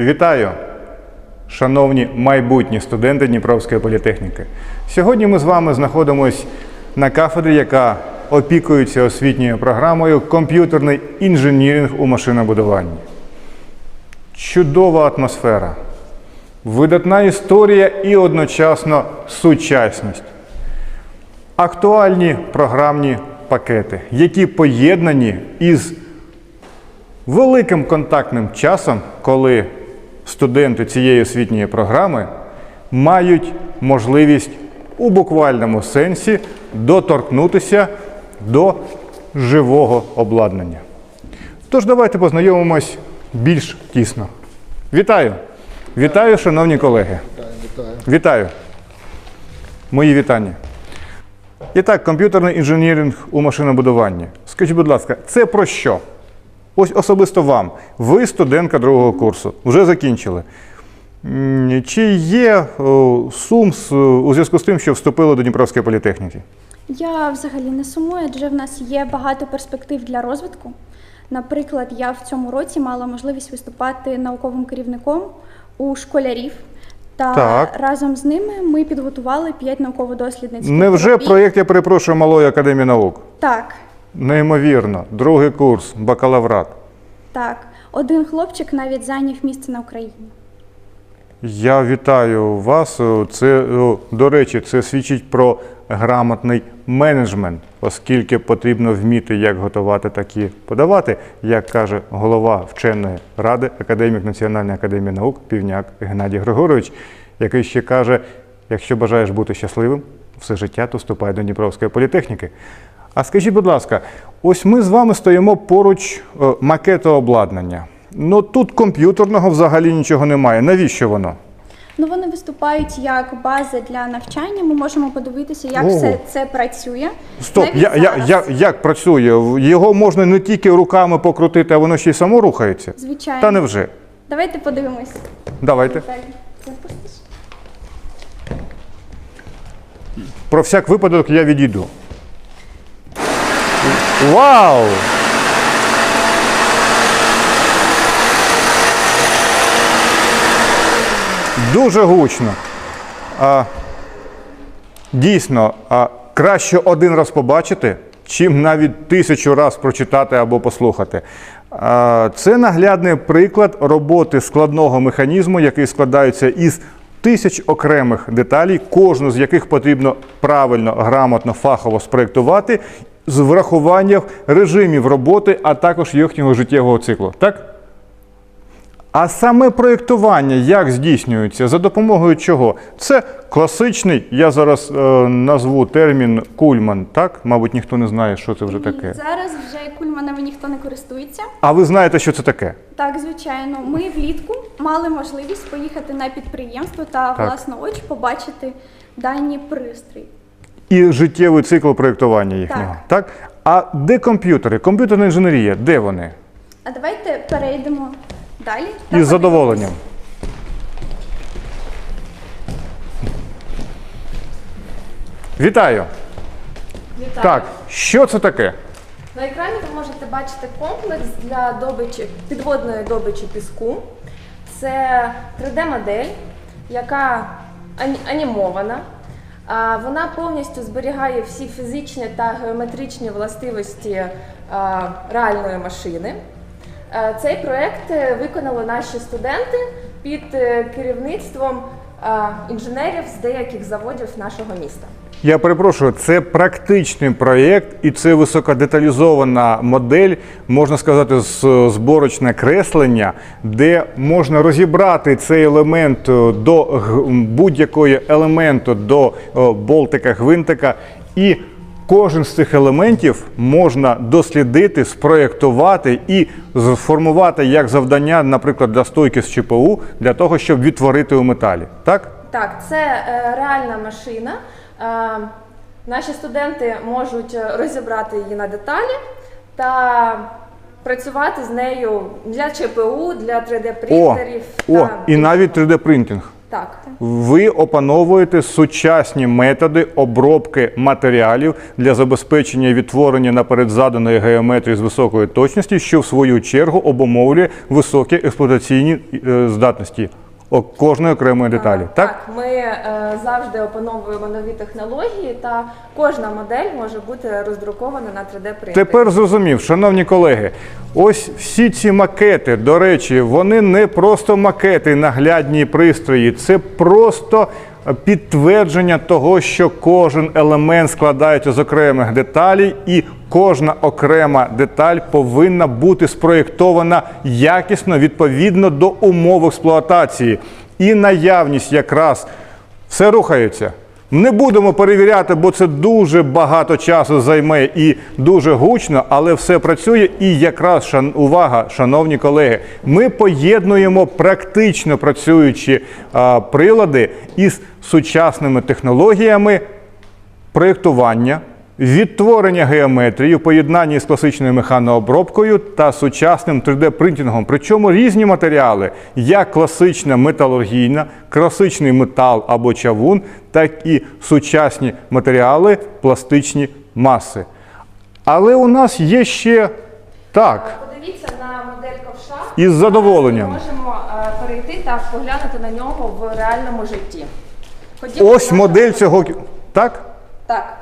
Вітаю, шановні майбутні студенти Дніпровської політехніки. Сьогодні ми з вами знаходимося на кафедрі, яка опікується освітньою програмою Комп'ютерний інженіринг у машинобудуванні. Чудова атмосфера, видатна історія і одночасно сучасність. Актуальні програмні пакети, які поєднані із великим контактним часом, коли студенти цієї освітньої програми мають можливість у буквальному сенсі доторкнутися до живого обладнання. Тож давайте познайомимось більш тісно. Вітаю! Вітаю, шановні колеги! Вітаю. Мої вітання. І так, комп'ютерний інженіринг у машинобудуванні. Скажіть, будь ласка, це про що? Ось особисто вам. Ви студентка другого курсу, вже закінчили. Чи є сум у зв'язку з тим, що вступили до Дніпровської політехніки? Я взагалі не сумую, адже в нас є багато перспектив для розвитку. Наприклад, я в цьому році мала можливість виступати науковим керівником у школярів. Та Так. разом з ними ми підготували п'ять науково-дослідницьких Невже робіт. проєкт, я перепрошую, Малої академії наук? Так, Неймовірно, другий курс, бакалаврат. так. Один хлопчик навіть зайняв місце на Україні. Я вітаю вас. Це, до речі, це свідчить про грамотний менеджмент, оскільки потрібно вміти як готувати, так і подавати, як каже голова вченої ради, академік Національної академії наук Півняк Геннадій Григорович, який ще каже: якщо бажаєш бути щасливим, все життя, то вступай до Дніпровської політехніки. А скажіть, будь ласка, ось ми з вами стоїмо поруч е, макету обладнання. Ну тут комп'ютерного взагалі нічого немає. Навіщо воно? Ну, вони виступають як база для навчання. Ми можемо подивитися, як Ого. все це працює. Стоп, Навіть я, я, я, як працює? Його можна не тільки руками покрутити, а воно ще й само рухається? Звичайно. Та невже? Давайте подивимось. Давайте. Про всяк випадок я відійду. Вау! Дуже гучно. А, дійсно, а, краще один раз побачити, чим навіть тисячу раз прочитати або послухати. А, це наглядний приклад роботи складного механізму, який складається із тисяч окремих деталей, кожну з яких потрібно правильно, грамотно, фахово спроєктувати з врахуванням режимів роботи, а також їхнього життєвого циклу. Так? А саме проєктування як здійснюється? За допомогою чого? Це класичний, я зараз е, назву термін кульман, так? Мабуть, ніхто не знає, що це вже таке. Зараз вже кульманами ніхто не користується. А ви знаєте, що це таке? Так, звичайно, ми влітку мали можливість поїхати на підприємство та Так. власноруч побачити дані пристрій. І життєвий цикл проєктування їхнього. Так. А де комп'ютери? Комп'ютерна інженерія, де вони? А давайте перейдемо далі. Із задоволенням. Вітаю. Вітаю. Так, що це таке? На екрані ви можете бачити комплекс для добичі, підводної добичі піску. Це 3D-модель, яка анімована. Вона повністю зберігає всі фізичні та геометричні властивості реальної машини. Е, Цей проект е, виконали наші студенти під е, керівництвом інженерів з деяких заводів нашого міста. Я перепрошую, це практичний проєкт і це високодеталізована модель, можна сказати, зборочне креслення, де можна розібрати цей елемент е, до будь-якої елементу, до е, болтика, гвинтика, і кожен з цих елементів можна дослідити, спроєктувати і сформувати як завдання, наприклад, для стойки з ЧПУ, для того, щоб відтворити у металі. Так? Так, це е, реальна машина. Е, наші студенти можуть е, розібрати її на деталі та працювати з нею для ЧПУ, для 3D О, принтерів. о, і навіть 3D принтинг. Так. Ви опановуєте сучасні методи обробки матеріалів для забезпечення відтворення наперед заданої геометрії з високою точністю, що в свою чергу обумовлює високі експлуатаційні е, здатності о- кожної окремої деталі. Так? ми е, завжди опановуємо нові технології, та кожна модель може бути роздрукована на 3D принтері. Тепер зрозумів, шановні колеги, ось всі ці макети, до речі, вони не просто макети, наглядні пристрої, це просто підтвердження того, що кожен елемент складається з окремих деталей, і кожна окрема деталь повинна бути спроєктована якісно відповідно до умов експлуатації. І наявність якраз все рухається. Не будемо перевіряти, бо це дуже багато часу займе і дуже гучно, але все працює. І якраз шан, увага, шановні колеги, ми поєднуємо практично працюючі а, прилади із сучасними технологіями проєктування, відтворення геометрії в поєднанні з класичною механообробкою та сучасним 3D-принтингом. Причому різні матеріали, як класична металургійна, класичний метал або чавун, так і сучасні матеріали, пластичні маси. Але у нас є ще так. Подивіться на модель ковша. Із задоволенням. Ми можемо е, перейти та поглянути на нього в реальному житті. Ходімо Ось модель цього. Так? Так,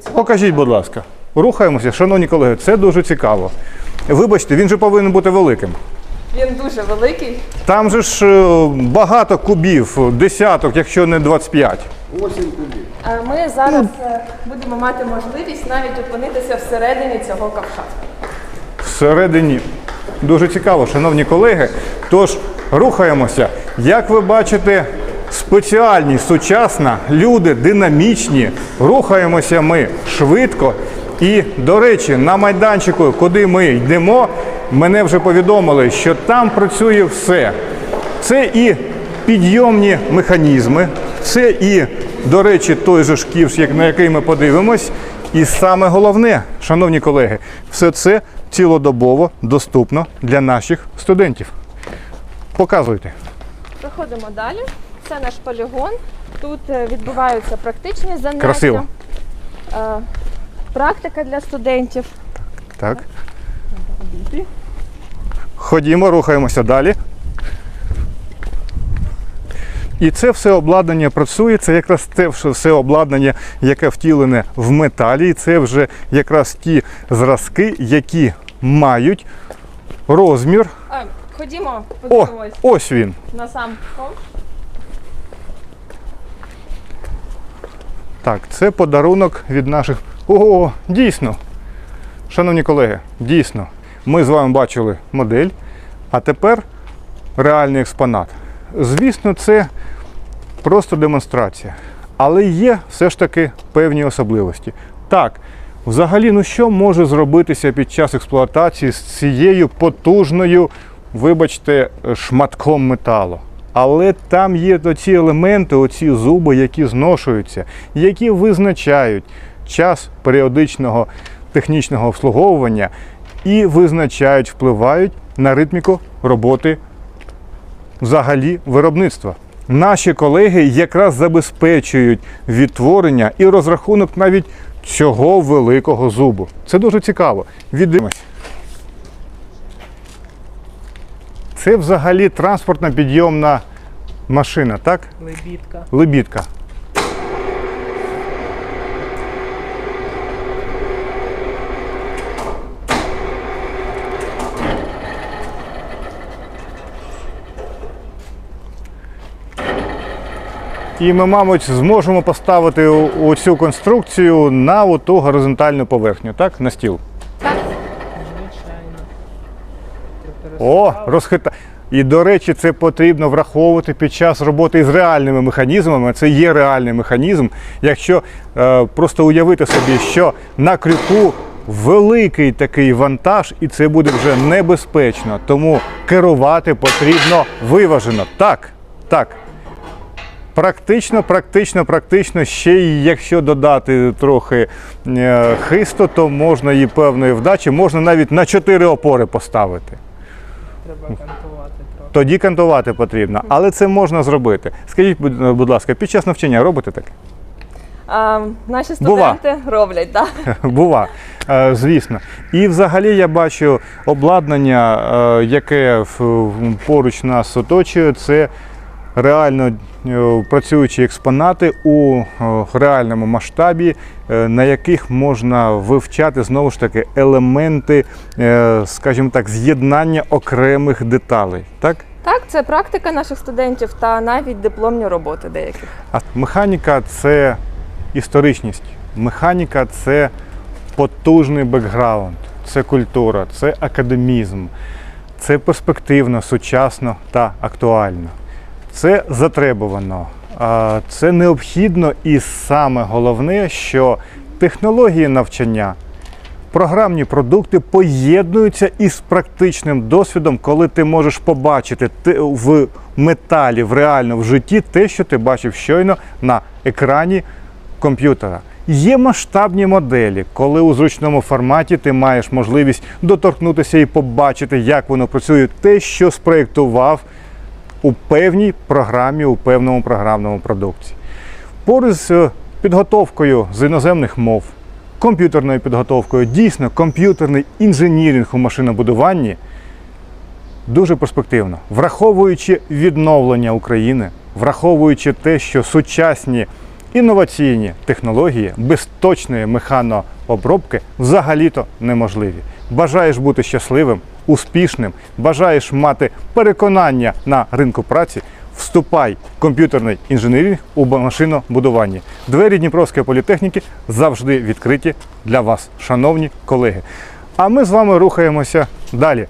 Оцього. Покажіть, будь ласка. Рухаємося, шановні колеги, це дуже цікаво. Вибачте, він же повинен бути великим. Він дуже великий. Там же ж е, багато кубів, десяток, якщо не 25. Е, Ми зараз е, будемо мати можливість навіть опинитися всередині цього ковша. Всередині дуже цікаво, шановні колеги. Тож рухаємося. Як ви бачите, спеціальні, сучасна, люди динамічні. Рухаємося ми швидко. І, до речі, на майданчику, куди ми йдемо, мене вже повідомили, що там працює все. Це і підйомні механізми, це і, до речі, той же шкіф, на який ми подивимось. І саме головне, шановні колеги, все це цілодобово доступно для наших студентів. Показуйте. Проходимо далі. Це наш полігон. Тут е, відбуваються практичні заняття. Красиво. е, Практика для студентів. Так. Ходімо, рухаємося далі. І це все обладнання працює, це якраз те все- все обладнання, яке втілене в металі. І це вже якраз ті зразки, які мають розмір. А, ходімо, О, ось він. на сам Так, це подарунок від наших. Ого, дійсно. Шановні колеги, дійсно, ми з вами бачили модель, а тепер реальний експонат. Звісно, це просто демонстрація. Але є все ж таки певні особливості. Так, взагалі, ну що може зробитися під час експлуатації з цією потужною, вибачте, шматком металу? Але там є ці елементи, оці зуби, які зношуються, які визначають час періодичного технічного обслуговування і визначають, впливають на ритміку роботи взагалі виробництва. Наші колеги якраз забезпечують відтворення і розрахунок навіть цього великого зубу. Це дуже цікаво. Віддимось. Це взагалі транспортна підйомна машина, так? Лебідка. Лебідка. І ми, мабуть, зможемо поставити оцю конструкцію на ту горизонтальну поверхню, так? На стіл. Звичайно. Тобто О, розхита. І, до речі, це потрібно враховувати під час роботи з реальними механізмами. Це є реальний механізм. Якщо е, просто уявити собі, що на крюку великий такий вантаж, і це буде вже небезпечно. Тому керувати потрібно виважено. Так, так. Практично, практично, практично. Ще й якщо додати трохи е, хисту, то можна і певної вдачі, можна навіть на чотири опори поставити. Треба кантувати трохи. тоді кантувати потрібно. Але це можна зробити. Скажіть, будь будь ласка, під час навчання робите таке? А, наші Бува. студенти роблять, так. Бува, е, звісно. І взагалі я бачу обладнання, е, яке поруч нас оточує, це реально е, працюючі експонати у е, реальному масштабі, е, на яких можна вивчати знову ж таки елементи, скажімо так, з'єднання окремих деталей. Так? Так, це практика наших студентів та навіть дипломні роботи деяких. А механіка це історичність. Механіка це потужний бекграунд, це культура, це академізм, це перспективно, сучасно та актуально. Це затребувано, це необхідно і саме головне, що технології навчання, програмні продукти поєднуються із практичним досвідом, коли ти можеш побачити в металі, в реально в житті те, що ти бачив щойно на екрані комп'ютера. Є масштабні моделі, коли у зручному форматі ти маєш можливість доторкнутися і побачити, як воно працює, те, що спроєктував у певній програмі, у певному програмному продукті. Поруч з е, підготовкою з іноземних мов, комп'ютерною підготовкою, дійсно комп'ютерний інженіринг у машинобудуванні дуже перспективно, враховуючи відновлення України, враховуючи те, що сучасні інноваційні технології без точної механообробки взагалі-то неможливі. Бажаєш бути щасливим, успішним, бажаєш мати переконання на ринку праці. Вступай в комп'ютерний інженеринг у машинобудуванні. Двері Дніпровської політехніки завжди відкриті для вас, шановні колеги. А ми з вами рухаємося далі.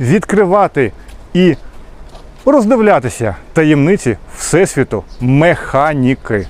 Відкривати і роздивлятися таємниці Всесвіту механіки.